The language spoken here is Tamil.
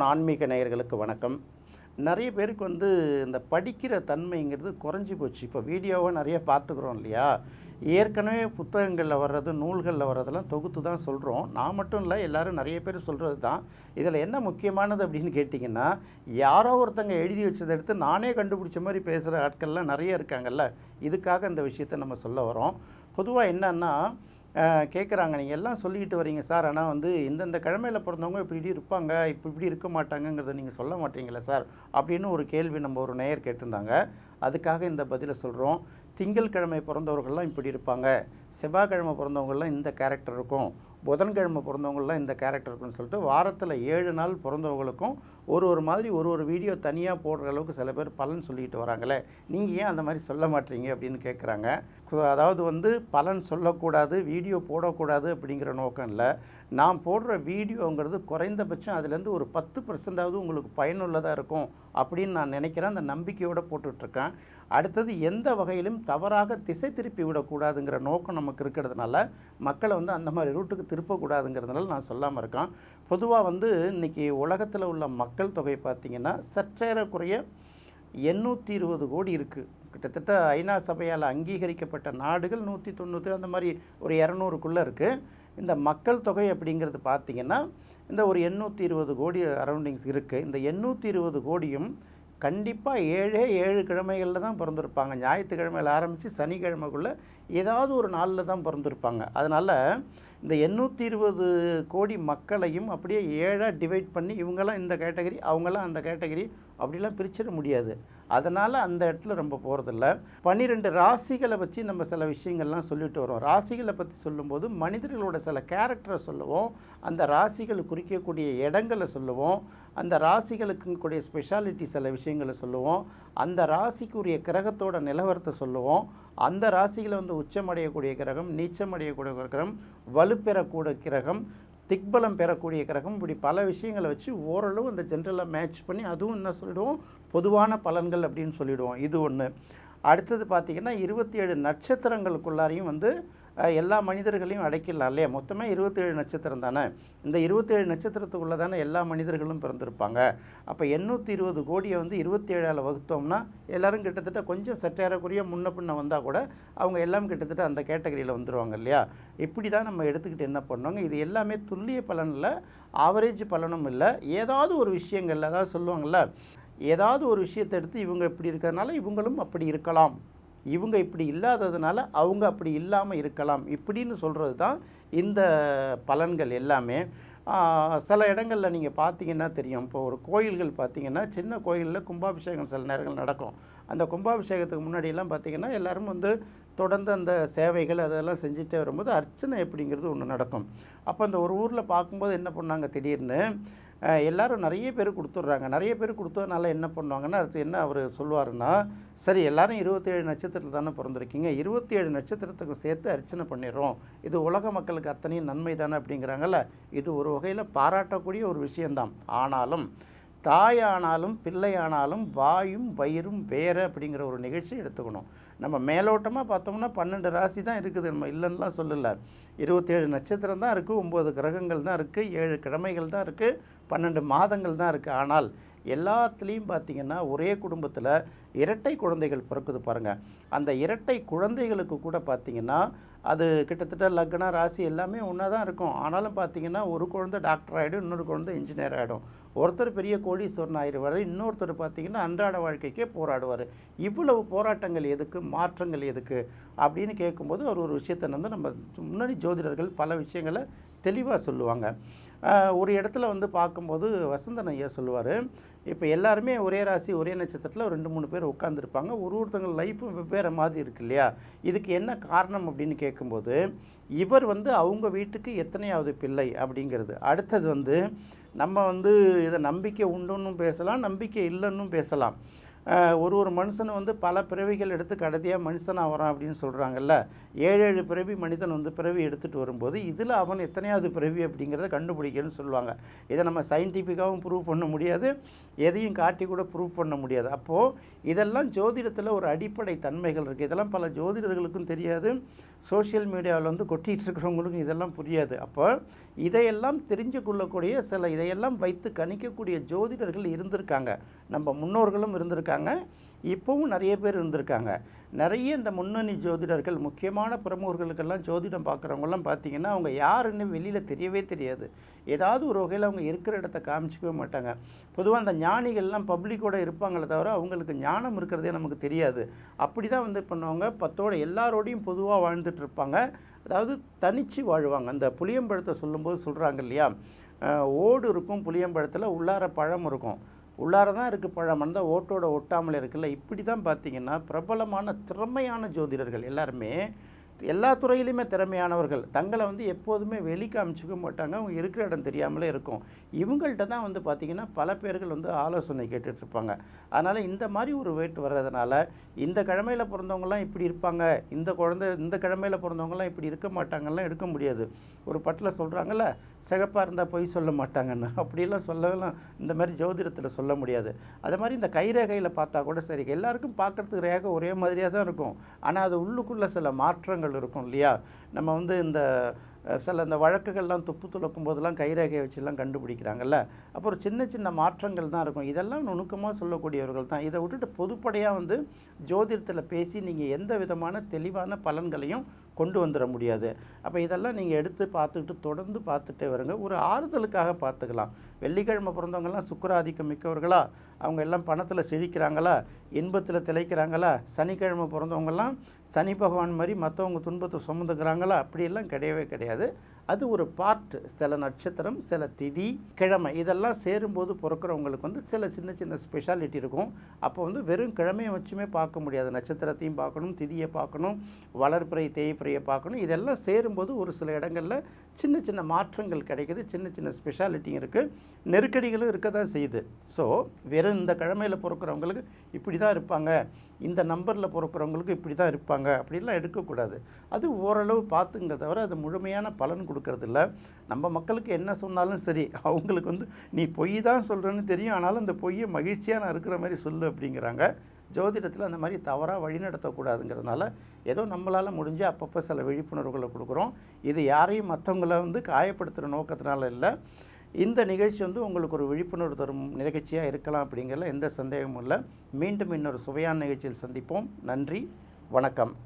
ஜோன் ஆன்மீக நேயர்களுக்கு வணக்கம். நிறைய பேருக்கு வந்து இந்த படிக்கிற தன்மைங்கிறது குறைஞ்சி போச்சு. இப்போ வீடியோவை நிறைய பார்த்துக்குறோம் இல்லையா? ஏற்கனவே புத்தகங்களில் வர்றது நூல்களில் வர்றதெல்லாம் தொகுத்து தான் சொல்கிறோம் நான் மட்டும் இல்லை எல்லோரும் நிறைய பேர் சொல்கிறது தான். இதில் என்ன முக்கியமானது அப்படின்னு கேட்டிங்கன்னா யாரோ ஒருத்தங்க எழுதி வச்சதை எடுத்து நானே கண்டுபிடிச்ச மாதிரி பேசுகிற ஆட்கள்லாம் நிறைய இருக்காங்கல்ல. இதுக்காக இந்த விஷயத்தை நம்ம சொல்ல வரோம் பொதுவாக என்னன்னா கேட்குறாங்க நீங்கள் எல்லாம் சொல்லிக்கிட்டு வரீங்க சார். ஆனால் வந்து இந்தந்த கிழமையில் பிறந்தவங்க இப்படி இப்படி இருப்பாங்க. இப்படி இப்படி இருக்க மாட்டாங்கங்கிறத நீங்கள் சொல்ல மாட்டீங்களா சார்? அப்படின்னு ஒரு கேள்வி நம்ம ஒரு நேயர் கேட்டிருந்தாங்க. அதுக்காக இந்த பதிலை சொல்கிறோம் திங்கட்கிழமை பிறந்தவர்கள்லாம் இப்படி இருப்பாங்க. செவ்வாய்க்கிழமை பிறந்தவங்கள்லாம் இந்த கேரக்டர் இருக்கும். புதன்கிழமை பிறந்தவங்களாம் இந்த கேரக்டர் இருக்குன்னு சொல்லிட்டு வாரத்தில் ஏழு நாள் பிறந்தவங்களுக்கும் ஒரு ஒரு மாதிரி ஒரு ஒரு வீடியோ தனியாக போடுற அளவுக்கு சில பேர் பலன் சொல்லிக்கிட்டு வராங்களே. நீங்கள் ஏன் அந்த மாதிரி சொல்ல மாட்டீங்க அப்படின்னு கேட்குறாங்க அதாவது வந்து பலன் சொல்லக்கூடாது வீடியோ போடக்கூடாது அப்படிங்கிற நோக்கம் இல்லை. நான் போடுற வீடியோங்கிறது குறைந்தபட்சம் அதுலேருந்து ஒரு பத்து பர்சன்டாவது உங்களுக்கு பயனுள்ளதாக இருக்கும் அப்படின்னு நான் நினைக்கிறேன். அந்த நம்பிக்கையோடு போட்டுட்ருக்கேன். அடுத்தது எந்த வகையிலும் தவறாக திசை திருப்பி விடக்கூடாதுங்கிற நோக்கம் நமக்கு இருக்கிறதுனால மக்களை வந்து அந்த மாதிரி ரூட்டுக்கு திருப்பக்கூடாதுங்கிறதுனால நான் சொல்லாமல் இருக்கேன். பொதுவாக வந்து இன்றைக்கி உலகத்தில் உள்ள மக்கள் தொகை பார்த்திங்கன்னா சற்றேறக்குறைய எண்ணூற்றி இருபது கோடி இருக்குது கிட்டத்தட்ட ஐநா சபையால் அங்கீகரிக்கப்பட்ட நாடுகள் நூற்றி தொண்ணூற்றி அந்த மாதிரி ஒரு இரநூறுக்குள்ளே இருக்குது இந்த மக்கள் தொகை அப்படிங்கிறது பார்த்திங்கன்னா இந்த ஒரு எண்ணூற்றி இருபது கோடி அரௌண்டிங்ஸ் இருக்குது இந்த எண்ணூற்றி இருபது கோடியும் கண்டிப்பாக ஏழே ஏழு கிழமைகளில் தான் பிறந்திருப்பாங்க. ஞாயிற்றுக்கிழமையில் ஆரம்பித்து சனிக்கிழமைக்குள்ளே ஏதாவது ஒரு நாளில் தான் பிறந்திருப்பாங்க. அதனால் இந்த எண்ணூற்றி இருபது கோடி மக்களையும் அப்படியே ஏழாக டிவைட் பண்ணி இவங்கெல்லாம் இந்த கேட்டகரி அவங்கெல்லாம் அந்த கேட்டகரி அப்படிலாம் பிரிச்சிட முடியாது. அதனால் அந்த இடத்துல ரொம்ப போகிறதில்ல பன்னிரெண்டு ராசிகளை வச்சு நம்ம சில விஷயங்கள்லாம் சொல்லிட்டு வரோம். ராசிகளை பற்றி சொல்லும்போது மனிதர்களோட சில கேரக்டரை சொல்லுவோம். அந்த ராசிகள் குறிக்கக்கூடிய இடங்களை சொல்லுவோம். அந்த ராசிகளுக்கு கூடிய ஸ்பெஷாலிட்டி சில விஷயங்களை சொல்லுவோம். அந்த ராசிக்குரிய கிரகத்தோட நிலவரத்தை சொல்லுவோம். அந்த ராசிகளை வந்து உச்சமடையக்கூடிய கிரகம் நீச்சமடையக்கூடிய கிரகம் வலுப்பெறக்கூடிய கிரகம் திக்பலம் பெறக்கூடிய கிரகம். இப்படி பல விஷயங்களை வச்சு ஓரளவு அந்த ஜென்ரலாக மேட்ச் பண்ணி அதுவும் என்ன சொல்லிடுவோம்? பொதுவான பலன்கள் அப்படின்னு சொல்லிடுவோம். இது ஒன்று அடுத்தது பார்த்திங்கன்னா இருபத்தி ஏழு நட்சத்திரங்களுக்குள்ளாரையும் வந்து எல்லா மனிதர்களையும் அடைக்கலாம் இல்லையா? மொத்தமே இருபத்தேழு நட்சத்திரம் தானே? இந்த இருபத்தேழு நட்சத்திரத்துக்குள்ளே தானே எல்லா மனிதர்களும் பிறந்திருப்பாங்க. அப்போ எண்ணூற்றி இருபது கோடியை வந்து இருபத்தேழால் வகுத்தோம்னா எல்லாரும் கிட்டத்தட்ட கொஞ்சம் சற்றேறக்குரிய முன்ன பின்ன வந்தால் கூட அவங்க எல்லாம் கிட்டத்தட்ட அந்த கேட்டகரியில் வந்துடுவாங்க இல்லையா? இப்படி தான் நம்ம எடுத்துக்கிட்டு என்ன பண்ணுவாங்க? இது எல்லாமே துல்லிய பலனில் ஆவரேஜ் பலனும் இல்லை. ஏதாவது ஒரு விஷயங்கள் அதாவது சொல்லுவாங்கள்ல ஏதாவது ஒரு விஷயத்தை எடுத்து இவங்க இப்படி இருக்கிறதுனால இவங்களும் அப்படி இருக்கலாம். இவங்க இப்படி இல்லாததுனால அவங்க அப்படி இல்லாமல் இருக்கலாம் இப்படின்னு சொல்கிறது தான் இந்த பலன்கள் எல்லாமே. சில இடங்களில் நீங்கள் பார்த்தீங்கன்னா தெரியும். இப்போ ஒரு கோயில்கள் பார்த்தீங்கன்னா சின்ன கோயிலில் கும்பாபிஷேகம் சில நேரங்கள் நடக்கும். அந்த கும்பாபிஷேகத்துக்கு முன்னாடியெல்லாம் பார்த்தீங்கன்னா எல்லாரும் வந்து தொடர்ந்து அந்த சேவைகள் அதெல்லாம் செஞ்சுட்டே வரும்போது அர்ச்சனை எப்படிங்கிறது ஒன்று நடக்கும். அப்போ அந்த ஒரு ஊரில் பார்க்கும்போது என்ன பண்ணாங்க திடீர்னு எல்லாரும் நிறைய பேர் கொடுத்துட்றாங்க. நிறைய பேர் கொடுத்ததுனால என்ன பண்ணுவாங்கன்னா அடுத்து என்ன அவர் சொல்லுவாருன்னா சரி எல்லாரும் இருபத்தேழு நட்சத்திரத்தில் தானே பிறந்திருக்கீங்க. இருபத்தி ஏழு நட்சத்திரத்துக்கு சேர்த்து அர்ச்சனை பண்ணிடுறோம். இது உலக மக்களுக்கு அத்தனையும் நன்மை தானே அப்படிங்கிறாங்கல்ல. இது ஒரு வகையில் பாராட்டக்கூடிய ஒரு விஷயந்தான் ஆனாலும் தாயானாலும் பிள்ளையானாலும் வாயும் வயிறும் வேறு அப்படிங்கிற ஒரு நிகழ்ச்சி எடுத்துக்கணும். நம்ம மேலோட்டமாக பார்த்தோம்னா பன்னெண்டு ராசி தான் இருக்குது. நம்ம இல்லைன்னுலாம் சொல்லலை. இருபத்தேழு நட்சத்திரம் தான் இருக்குது ஒம்பது கிரகங்கள் தான் இருக்குது ஏழு கிழமைகள் தான் இருக்குது பன்னெண்டு மாதங்கள் தான் இருக்குது ஆனால் எல்லாத்துலேயும் பார்த்தீங்கன்னா ஒரே குடும்பத்தில் இரட்டை குழந்தைகள் பிறக்குது பாருங்கள் அந்த இரட்டை குழந்தைகளுக்கு கூட பார்த்தீங்கன்னா அது கிட்டத்தட்ட லக்ன ராசி எல்லாமே ஒன்றா தான் இருக்கும். ஆனாலும் பார்த்தீங்கன்னா ஒரு குழந்தை டாக்டர் ஆகிடும் இன்னொரு குழந்தை இன்ஜினியர் ஆகிடும் ஒருத்தர் பெரிய கோடீஸ்வரன் ஆயிடுவார் இன்னொருத்தர் பார்த்தீங்கன்னா அன்றாட வாழ்க்கைக்கே போராடுவார். இவ்வளவு போராட்டங்கள் எதுக்கு? மாற்றங்கள் எதுக்கு? அப்படின்னு கேட்கும்போது அவர் ஒரு விஷயத்தை வந்து நம்ம முன்னாடி ஜோதிடர்கள் பல விஷயங்களை தெளிவாக சொல்லுவாங்க. ஒரு இடத்துல வந்து பார்க்கும்போது வசந்தன் ஐயா சொல்லுவார் இப்போ எல்லாருமே ஒரே ராசி ஒரே நட்சத்திரத்தில் ரெண்டு மூணு பேர் உட்காந்துருப்பாங்க ஒரு ஒருத்தவங்க லைஃப்பும் வெவ்வேறு மாதிரி இருக்கு இல்லையா? இதுக்கு என்ன காரணம் அப்படின்னு கேட்கும்போது இவர் வந்து அவங்க வீட்டுக்கு எத்தனையாவது பிள்ளை அப்படிங்கிறது. அடுத்தது வந்து நம்ம வந்து இதை நம்பிக்கை உண்டுன்னு பேசலாம் நம்பிக்கை இல்லைன்னும் பேசலாம். ஒரு ஒரு மனுஷன் வந்து பல பிறவிகள் எடுத்து கடைசியாக மனுஷனாக வரான் அப்படின்னு சொல்கிறாங்கல்ல ஏழு ஏழு பிறவி மனிதன் வந்து பிறவி எடுத்துகிட்டு வரும்போது இதில் அவன் எத்தனையாவது பிறவி அப்படிங்கிறத கண்டுபிடிக்கணும்னு சொல்லுவாங்க. இதை நம்ம சயின்டிஃபிக்காகவும் ப்ரூவ் பண்ண முடியாது. எதையும் காட்டி கூட ப்ரூவ் பண்ண முடியாது. அப்போது இதெல்லாம் ஜோதிடத்தில் ஒரு அடிப்படை தன்மைகள் இருக்குது இதெல்லாம் பல ஜோதிடர்களுக்கும் தெரியாது. சோஷியல் மீடியாவில் வந்து கொட்டிகிட்டு இருக்கிறவங்களுக்கும் இதெல்லாம் புரியாது. அப்போ இதையெல்லாம் தெரிஞ்சு கொள்ளக்கூடிய சில இதையெல்லாம் வைத்து கணிக்கக்கூடிய ஜோதிடர்கள் இருந்திருக்காங்க. நம்ம முன்னோர்களும் இருந்திருக்காங்க. இப்போவும் நிறைய பேர் இருந்திருக்காங்க. நிறைய இந்த முன்னணி ஜோதிடர்கள் முக்கியமான பிரமுகர்களுக்கெல்லாம் ஜோதிடம் பார்க்குறவங்கலாம் பார்த்தீங்கன்னா அவங்க யாருன்னு வெளியில் தெரியவே தெரியாது. ஏதாவது ஒரு வகையில் அவங்க இருக்கிற இடத்த காமிச்சிக்கவே மாட்டாங்க. பொதுவாக அந்த ஞானிகள்லாம் பப்ளிக்கோட இருப்பாங்களே தவிர அவங்களுக்கு ஞானம் இருக்கிறதே நமக்கு தெரியாது. அப்படி தான் வந்து பண்ணுவாங்க. பத்தோட எல்லாரோடையும் பொதுவாக வாழ்ந்துட்டு இருப்பாங்க. அதாவது தனிச்சு வாழ்வாங்க. அந்த புளியம்பழத்தை சொல்லும்போது சொல்கிறாங்க இல்லையா? ஓடு இருக்கும் புளியம்பழத்தில் உள்ளார பழம் இருக்கும். உள்ளார தான் இருக்குது பழம். அந்த ஓட்டோட ஒட்டாமல் இருக்குல்ல. இப்படி தான் பார்த்தீங்கன்னா பிரபலமான திறமையான ஜோதிடர்கள் எல்லாருமே எல்லா துறையிலையுமே திறமையானவர்கள். தங்களை வந்து எப்போதுமே வெளி காமிச்சிக்க மாட்டாங்க. அவங்க இருக்கிற இடம் தெரியாமலே இருக்கும். இவங்கள்ட்ட தான் வந்து பார்த்திங்கன்னா பல பேர்கள் வந்து ஆலோசனை கேட்டுட்ருப்பாங்க அதனால் இந்த மாதிரி ஒரு வெயிட் வர்றதுனால இந்த கிழமையில் பிறந்தவங்கலாம் இப்படி இருப்பாங்க. இந்த குழந்தை இந்த கிழமையில் பிறந்தவங்கலாம் இப்படி இருக்க மாட்டாங்கலாம் எடுக்க முடியாது. ஒரு பட்டில் சொல்கிறாங்கல்ல சிகப்பாக இருந்தால் பொய் சொல்ல மாட்டாங்கன்னு. அப்படிலாம் சொல்லலாம். இந்த மாதிரி ஜோதிடத்தில் சொல்ல முடியாது. அதே மாதிரி இந்த கைரேகையில் பார்த்தா கூட சரி எல்லாருக்கும் பார்க்குறதுக்கு ரேகை ஒரே மாதிரியாக தான் இருக்கும். ஆனால் அது உள்ளுக்குள்ளே சில மாற்றங்கள் இருக்கும் இல்லையா? நம்ம வந்து இந்த சில இந்த வழக்குகள்லாம் துப்பு துளக்கும் போதெல்லாம் கைரேகையை வச்சுலாம் கண்டுபிடிக்கிறாங்கல்ல. அப்புறம் சின்ன சின்ன மாற்றங்கள் தான் இருக்கும். இதெல்லாம் நுணுக்கமாக சொல்லக்கூடியவர்கள் தான். இதை விட்டுட்டு பொதுப்படையாக வந்து ஜோதிடத்தில் பேசி நீங்கள் எந்த விதமான தெளிவான பலன்களையும் கொண்டு வந்துட முடியாது. அப்போ இதெல்லாம் நீங்கள் எடுத்து பார்த்துக்கிட்டு தொடர்ந்து பார்த்துட்டே வருங்க. ஒரு ஆறுதலுக்காக பார்த்துக்கலாம். வெள்ளிக்கிழமை பிறந்தவங்கெல்லாம் சுக்கராதிக்கம் மிக்கவர்களா? அவங்க எல்லாம் பணத்தில் செழிக்கிறாங்களா? இன்பத்தில் திளைக்கிறாங்களா? சனிக்கிழமை பிறந்தவங்கெல்லாம் சனி பகவான் மாதிரி மற்றவங்க துன்பத்தை சுமந்துக்கிறாங்களா? அப்படியெல்லாம் கிடையவே கிடையாது. அது ஒரு பார்ட் சில நட்சத்திரம் சில திதி கிழமை. இதெல்லாம் சேரும்போது பிறக்கிறவங்களுக்கு வந்து சில சின்ன சின்ன ஸ்பெஷாலிட்டி இருக்கும். அப்போ வந்து வெறும் கிழமையை வச்சுமே பார்க்க முடியாது. நட்சத்திரத்தையும் பார்க்கணும் திதியை பார்க்கணும் வளர்ப்புறை தேய்ப்புறையை பார்க்கணும். இதெல்லாம் சேரும்போது ஒரு சில இடங்களில் சின்ன சின்ன மாற்றங்கள் கிடைக்குது சின்ன சின்ன ஸ்பெஷாலிட்டியும் இருக்குது நெருக்கடிகளும் இருக்க தான் செய்யுது. ஸோ வெறும் இந்த கிழமையில் பிறக்கிறவங்களுக்கு இப்படி தான் இருப்பாங்க. இந்த நம்பரில் பிறக்கிறவங்களுக்கு இப்படி தான் இருப்பாங்க. அப்படிலாம் எடுக்கக்கூடாது. அது ஓரளவு பார்த்துங்க தவிர அது முழுமையான பலன் கொடுக்கறதில்ல. நம்ம மக்களுக்கு என்ன சொன்னாலும் சரி அவங்களுக்கு வந்து நீ பொய் தான் சொல்கிறேன்னு தெரியும். ஆனாலும் அந்த பொய்யை மகிழ்ச்சியாக நான் இருக்கிற மாதிரி சொல்லு அப்படிங்கிறாங்க. ஜோதிடத்தில் அந்த மாதிரி தவறாக வழிநடத்தக்கூடாதுங்கிறதுனால ஏதோ நம்மளால் முடிஞ்சு அப்பப்போ சில விழிப்புணர்வுகளை கொடுக்குறோம். இது யாரையும் மற்றவங்கள வந்து காயப்படுத்துகிற நோக்கத்தினால இல்லை. இந்த நிகழ்ச்சி வந்து உங்களுக்கு ஒரு விழிப்புணர்வு தரும் நிகழ்ச்சியாக இருக்கலாம் அப்படிங்கிறதுல எந்த சந்தேகமும் இல்லை. மீண்டும் இன்னொரு சுவையான நிகழ்ச்சியில் சந்திப்போம். நன்றி. வணக்கம்.